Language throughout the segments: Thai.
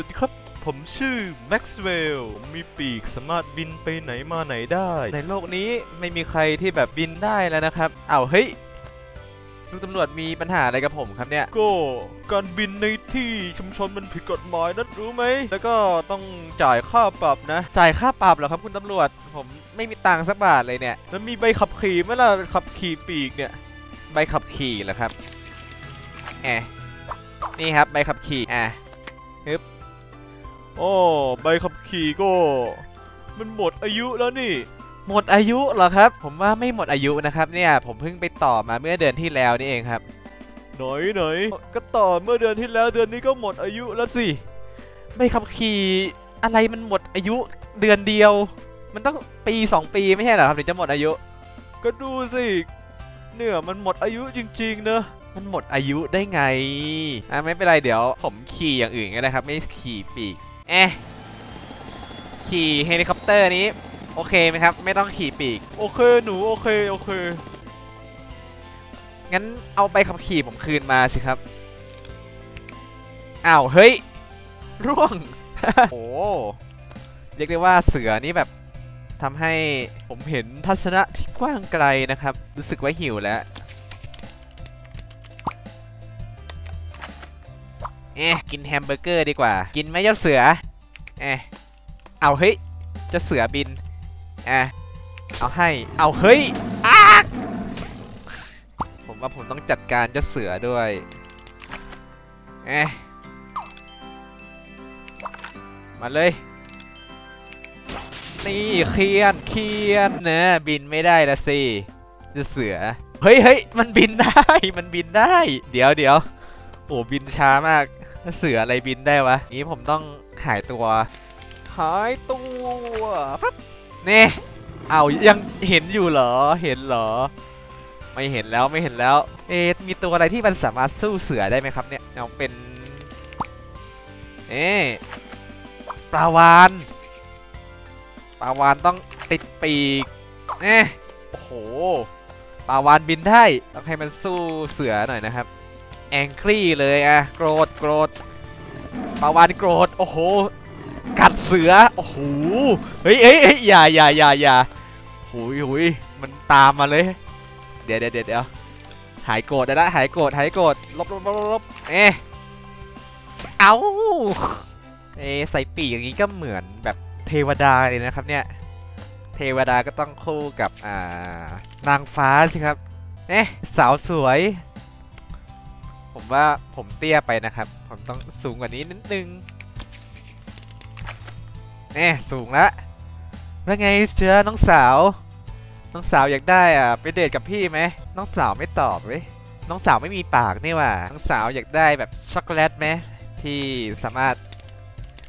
สวัสดีครับ ผมชื่อแม็กซ์เวลล์มีปีกสามารถบินไปไหนมาไหนได้ ในโลกนี้ไม่มีใครที่แบบบินได้แล้วนะครับอ้าวเฮ้ยลูกตำรวจมีปัญหาอะไรกับผมครับเนี่ย ก็การบินในที่ชุมชนมันผิดกฎหมายนัดรู้ไหม แล้วก็ต้องจ่ายค่าปรับนะ จ่ายค่าปรับเหรอครับคุณตำรวจ ผมไม่มีตังค์สักบาทเลยเนี่ย แล้วมีใบขับขี่ไหมล่ะขับขี่ปีกเนี่ย ใบขับขี่เหรอครับแอะนี่ครับใบขับขี่อะฮึบ โอ้ใบขับขี่ก็ มันหมดอายุแล้วนี่ หมดอายุเหรอครับ ผมว่าไม่หมดอายุนะครับเนี่ย ผมเพิ่งไปต่อมาเมื่อเดือนที่แล้วนี่เองครับ หน่อยหน่อยก็ต่อเมื่อเดือนที่แล้วเดือนนี้ก็หมดอายุแล้วสิใบขับขี่อะไรมันหมดอายุเดือนเดียว มันต้องปี 2 ปีไม่ใช่เหรอครับถึงจะหมดอายุ ก็ดูสิเนี่ยมันหมดอายุจริงๆเนอะมันหมดอายุได้ไงอะไม่เป็นไรเดี๋ยวผมขี่อย่างอื่นก็ได้ครับ ไม่ขี่ปีก เอ๊ะขี่เฮลิคอปเตอร์นี้ โอเคไหมครับ ไม่ต้องขี่ปีก โอเค หนู โอเค โอเค งั้นเอาไปขับขี่ผมคืนมาสิครับ อ้าว เฮ้ย ร่วง โอ้เรียกได้ว่าเสือนี่แบบทำให้ผมเห็นทัศนะที่กว้างไกลนะครับ รู้สึกว่าหิวแล้ว เอ๊ะกินแฮมเบอร์เกอร์ดีกว่า กินไหมเจ้าเสือเอ๊ะเอาเฮ้ยจะเสือบินเอะเอาให้ เอาเฮ้ยอ้าผมว่าผมต้องจัดการเจ้าเสือด้วยเอ๊ะมาเลย นี่เคียนเคียนนะบินไม่ได้ละสิเจะเสือ เฮ้ยเฮ้ยมันบินได้ มันบินได้ เดี๋ยวเดี๋ยวโอ้บินช้ามาก เสืออะไรบินได้วะนี้ผมต้องหายตัว หายตัวปั๊บนี่เอายังเห็นอยู่เหรอเห็นเหรอ ไม่เห็นแล้วไม่เห็นแล้ว เอ๊มีตัวอะไรที่มันสามารถสู้เสือได้ไหมครับเนี่ยเอาเป็นเอ๊ปลาวานปลาวานต้องติดปีกเอ๊โอ้โหปลาวานบินได้ต้องให้มันสู้เสือหน่อยนะครับ แองคี่เลยอะโกรธโกรธปาวานโกรธโอ้โหกัดเสือโอ้โหเฮ้ยเฮ้ยอย่าอย่าอย่าอย่าหุยหุยมันตามมาเลย เดี๋ยวเดี๋ยวเดี๋ยวเดียวหายโกรธได้ละหายโกรธหายโกรธลบลบลบลบเอ๊ะเอาเอใส่ปีกอย่างนี้ก็เหมือนแบบเทวดาเลยนะครับเนี่ยเทวดาก็ต้องคู่กับอ่านางฟ้าสิครับเอ๊ะสาวสวย ผมว่าผมเตี้ยไปนะครับ ผมต้องสูงกว่านี้นิดนึงเน่สูงละว่าไงเจ้าน้องสาว น้องสาวอยากได้อะไปเดทกับพี่ไหมน้องสาวไม่ตอบเว้ยน้องสาวไม่มีปากนี่ว่าน้องสาวอยากได้แบบช็อกโกแลตไหมพี่สามารถ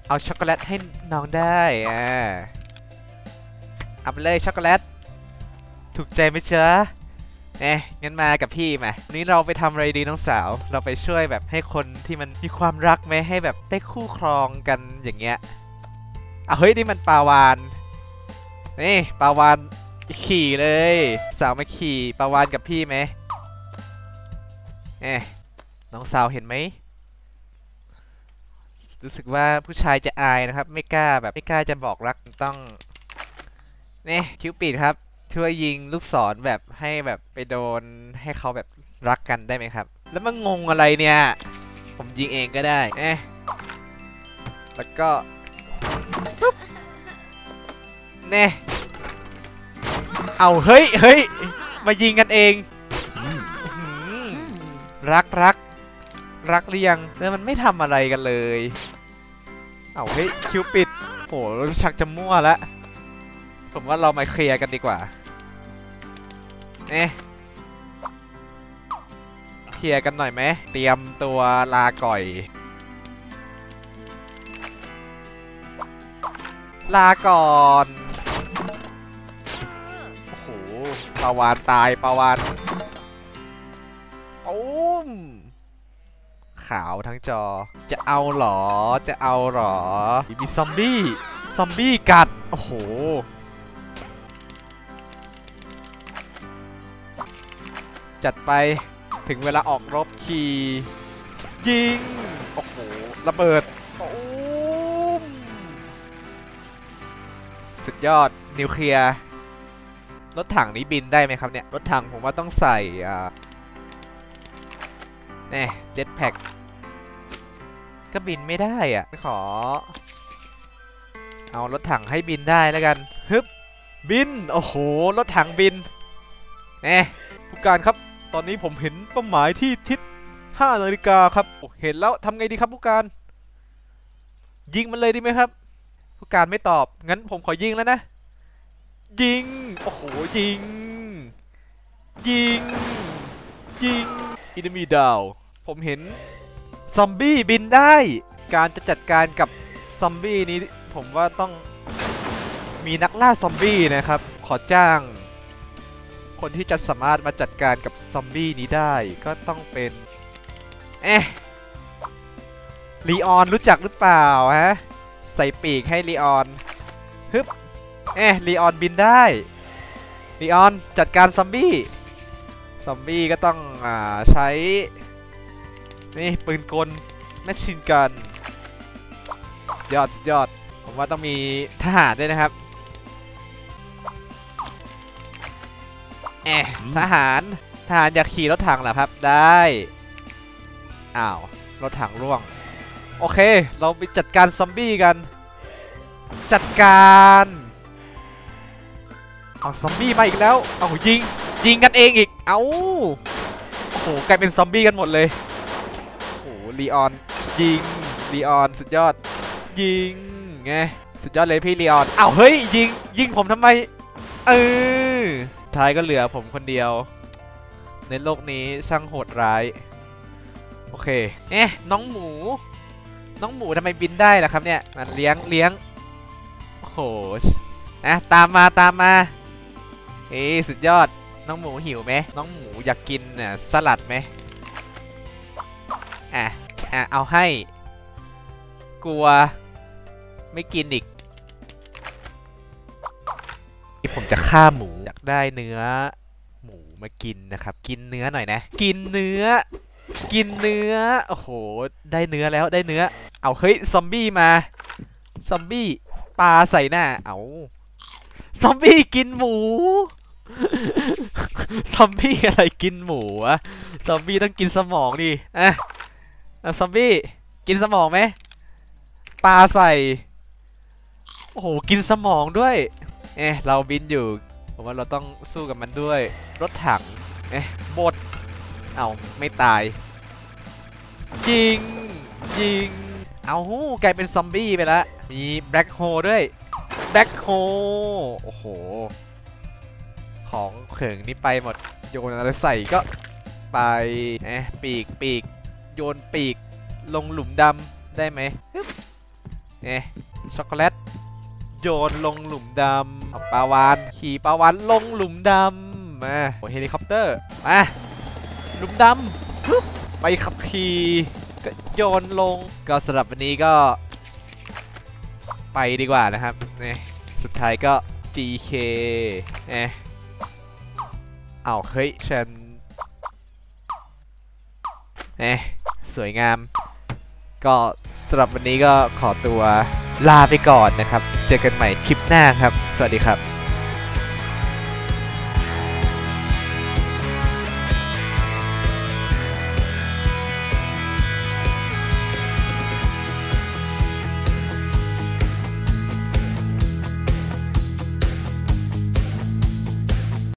เอาช็อกโกแลตให้น้องได้อ่าเอาไปเลยช็อกโกแลตถูกใจไหมเจ้า เอ๊ะงั้นมากับพี่มาวันนี้เราไปทำอะไรดีน้องสาว เราไปช่วยแบบให้คนที่มันมีความรักไหมให้แบบได้คู่ครองกันอย่างเงี้ยอะเฮ้ยนี่มันปาวานนี่ปาวานขี่เลย สาวมาขี่ปาวานกับพี่ไหมเอ๊ะน้องสาวเห็นไหมรู้สึกว่าผู้ชายจะอายนะครับ ไม่กล้าแบบไม่กล้าจะบอกรักต้องนี่คิวปิดครับ ช่วยยิงลูกศรแบบให้แบบไปโดนให้เขาแบบรักกันได้ไหมครับ แล้วมันงงอะไรเนี่ย ผมยิงเองก็ได้เอ๊ะแล้วก็ปุ๊บเน่เอาเฮ้ยเฮ้ยมายิงกันเอง รักรักรักหรือยังแล้วมันไม่ทำอะไรกันเลย เอาเฮ้ยคิวปิดโหชักจะมั่วแล้วผมว่าเรามาเคลียร์กันดีกว่า เอ๊ะเคลียร์กันหน่อยไหม เตรียมตัวลาก่อย ลาก่อน โอ้โหปลาวานตายปลาวานปุ้มขาวทั้งจอ จะเอาหรอ จะเอาหรอ มีซอมบี้ ซอมบี้กัด โอ้โห จัดไปถึงเวลาออกรบขี่ยิง โอ้โห ระเบิดสุดยอด นิวเคลียร์รถถังนี้บินได้ไหมครับเนี่ย รถถังผมว่าต้องใส่อ่าแน่เจ็ตแพ็กก็บินไม่ได้อะ ขอ เอารถถังให้บินได้แล้วกัน ฮึบ บิน โอ้โห รถถังบินเน่ผู้การครับ ตอนนี้ผมเห็นเป้าหมายที่ทิศ5นาฬิกาครับเห็นแล้วทำไงดีครับผู้การ ยิงมันเลยดีไหมครับ ผู้การไม่ตอบ งั้นผมขอยิงแล้วนะ ยิง โอ้โห ยิง ยิง ยิงอินมีดาว ผมเห็นซอมบี้บินได้ การจะจัดการกับซอมบี้นี้ผมว่าต้องมีนักล่าซอมบี้นะครับ ขอจ้าง คนที่จะสามารถมาจัดการกับซอมบี้นี้ได้ก็ต้องเป็นเอ๊ะลีออนรู้จักหรือเปล่าฮะใส่ปีกให้ลีออนฮึบเอ๊ะลีออนบินได้ลีออนจัดการซอมบี้ซอมบี้ก็ต้องอ่าใช้นี่ปืนกลแมชชีนกันยอดยอดผมว่าต้องมีทหารด้วยนะครับ อะทหารทหารอยากขี่รถถังเหรอครับได้อ้าวรถถังร่วง โอเค เราไปจัดการซอมบี้กัน จัดการเอาซอมบี้มาอีกแล้วเอายิงยิงกันเองอีกเอาโอ้โหกลายเป็นซอมบี้กันหมดเลยโอ้โหลีออนยิงลีออนสุดยอด ยิงไงสุดยอดเลยพี่ลีออนอ้าวเฮ้ยยิงยิงผมทำไมเออ ท้ายก็เหลือผมคนเดียวในโลกนี้ช่างโหดร้าย โอเค เอ๊ะ น้องหมู น้องหมูทำไมบินได้ล่ะครับเนี่ยมันเลี้ยงเลี้ยงโอ้โหอะตามมาตามมาเอ้ยสุดยอด น้องหมูหิวไหมน้องหมูอยากกินน่ะสลัดไหมอะอะเอาให้ กลัว ไม่กินอีก ผมจะฆ่าหมูอยากได้เนื้อ หมูมากินนะครับ กินเนื้อหน่อยนะ กินเนื้อ กินเนื้อโอ้โหได้เนื้อแล้วได้เนื้อ เอาเฮ้ยซอมบี้มาซอมบี้ปลาใส่หน้าเอาซอมบี้กินหมูซอมบี้อะไรกินหมูอะซอมบี้ต้องกินสมองดิอะอะซอมบี้กินสมองไหมปลาใส่ โอ้โห กินสมองด้วย เอ๊ะเราบินอยู่ ผมว่าเราต้องสู้กับมันด้วยรถถัง เอ๊ะบดเอาไม่ตาย จริงจริง เอาหูกลายเป็นซอมบี้ไปแล้ว มีแบล็คโฮด้วย แบล็คโฮโอ้โห ของเขิงนี่ไปหมด โยนอะไรใส่ก็ไป เอ๊ะปีกปีก โยนปีก ลงหลุมดำได้ไหมเอ๊ะช็อกโกแลตโยนลงหลุมดำ เอาปลาวานขี่ปลาวานลงหลุมดำมาโอ้เฮลิคอปเตอร์มาหลุมดำไปขับขี่ก็โยนลงก็สำหรับวันนี้ก็ ไปดีกว่านะครับเนี่ยสุดท้ายก็ GK เอ๊ะเอาเฮ้ยฉันเอ๊ะสวยงาม ก็สำหรับวันนี้ก็ขอตัวลาไปก่อนนะครับ เจอกันใหม่คลิป หน้าครับ สวัสดีครับ